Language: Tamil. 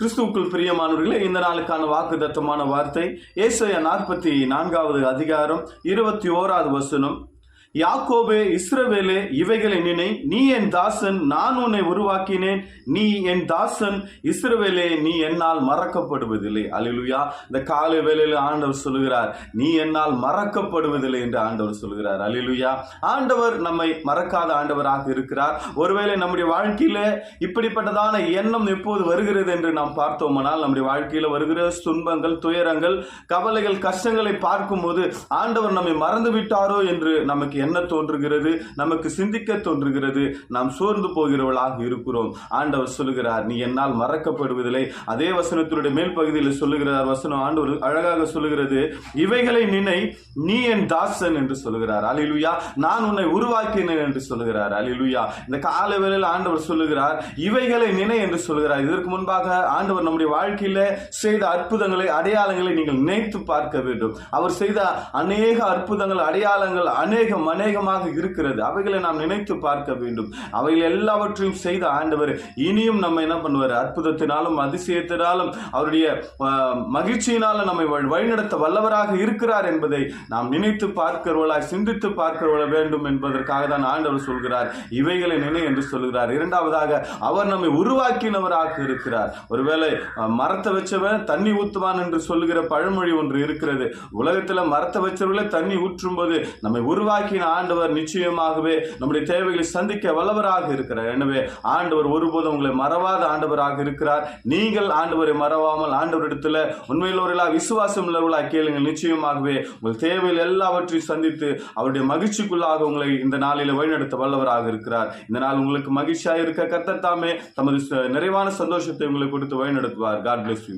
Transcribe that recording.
கிறிஸ்துவுக்குள் பிரியமானவர்களே இந்த நாளுக்கான வாக்கு தத்தமான வார்த்தை ஏசைய நாற்பத்தி நான்காவது அதிகாரம் இருபத்தி ஓராவது வசனம். யாக்கோபே இஸ்ரவேலே இவைகளை நினை நீ என் தாசன் நான் உன்னை உருவாக்கினேன். நீ என் தாசன் இஸ்ரவேலே நீ என்னால் மறக்கப்படுவதில்லை. அலிலுயா இந்த காலை வேலையில் ஆண்டவர் சொல்லுகிறார் நீ என்னால் மறக்கப்படுவதில்லை என்று ஆண்டவர் சொல்லுகிறார். அலிலுயா ஆண்டவர் நம்மை மறக்காத ஆண்டவராக இருக்கிறார். ஒருவேளை நம்முடைய வாழ்க்கையில இப்படிப்பட்டதான எண்ணம் எப்போது வருகிறது என்று நாம் பார்த்தோமானால் நம்முடைய வாழ்க்கையில வருகிற துன்பங்கள் துயரங்கள் கவலைகள் கஷ்டங்களை பார்க்கும்போது ஆண்டவர் நம்மை மறந்து விட்டாரோ என்று நமக்கு என்ன தோன்றுகிறது? நமக்கு சிந்திக்க தோன்றுகிறது. நாம் சோர்ந்து போகிறவளாக இருக்கிறோம். ஆண்டவர் சொல்லுகிறார் நீ என்னால் மறக்கப்படுவதில்லை. அதே வசனத்தினுடைய மேல் பகுதியில் சொல்லுகிறார் வசனம் ஆண்டவர் அழகாக சொல்லுகிறது இவைகளை நினை நீ என் தாசன் என்று சொல்லுகிறார். அலிலுயா நான் உன்னை உருவாக்கினேன் என்று சொல்லுகிறார். அலிலுயா இந்த கால வேளையில் ஆண்டவர் சொல்லுகிறார் இவைகளை நினை என்று சொல்லுகிறார். இதற்கு முன்பாக ஆண்டவர் நம்முடைய வாழ்க்கையில் செய்த அற்புதங்களை அடையாளங்களை நீங்கள் நினைத்து பார்க்க வேண்டும். அவர் செய்த அநேக அற்புதங்கள் அடையாளங்கள் அநேக அநேகமாக இருக்கிறது. அவைகளை நாம் நினைத்து பார்க்க வேண்டும். அவைகள் எல்லாவற்றையும் செய்த ஆண்டவர் இனியும் நம்ம என்ன பண்ணுவார்? அற்புதத்தினாலும் அதிசயத்தினாலும் அவருடைய மகிழ்ச்சியினாலும் நம்மை வழி- வழிநடத்த வல்லவராக இருக்கிறார் என்பதை நாம் நினைத்து பார்க்கிறவளாய் சிந்தித்து பார்க்கிறவள வேண்டும் என்பதற்காக தான் ஆண்டவர் சொல்கிறார். இவைகளை நினை என்று சொல்கிறார். இரண்டாவதாக அவர் நம்மை உருவாக்கினவராக இருக்கிறார். ஒருவேளை மரத்தை வச்சவன் தண்ணி ஊத்துவான் என்று சொல்லுகிற பழமொழி ஒன்று இருக்கிறது. உலகத்தில் மரத்தை வச்சவர்களே தண்ணி ஊற்றும் போது நம்மை உருவாக்கின ஆண்டவர் நிச்சயமாகவே நம்முடைய தேவைகளை சந்திக்க வல்லவராக இருக்கிறார். எனவே ஆண்டவர் ஒருபோதும் உங்களை மறவாத ஆண்டவராக இருக்கிறார். நீங்கள் ஆண்டவரை மறவாமல் ஆண்டவரிடத்தில் உண்மையிலவர்களா விசுவாசம் உள்ளவர்களா கேளுங்கள். நிச்சயமாகவே உங்கள் தேவையில் எல்லாவற்றையும் சந்தித்து அவருடைய மகிழ்ச்சிக்குள்ளாக உங்களை இந்த நாளில் வழிநடத்த வல்லவராக இருக்கிறார். இந்த நாள் உங்களுக்கு மகிழ்ச்சியாக இருக்க கர்த்தர் தாமே தமது நிறைவான சந்தோஷத்தை உங்களுக்கு கொடுத்து வழிநடத்துவார். God bless you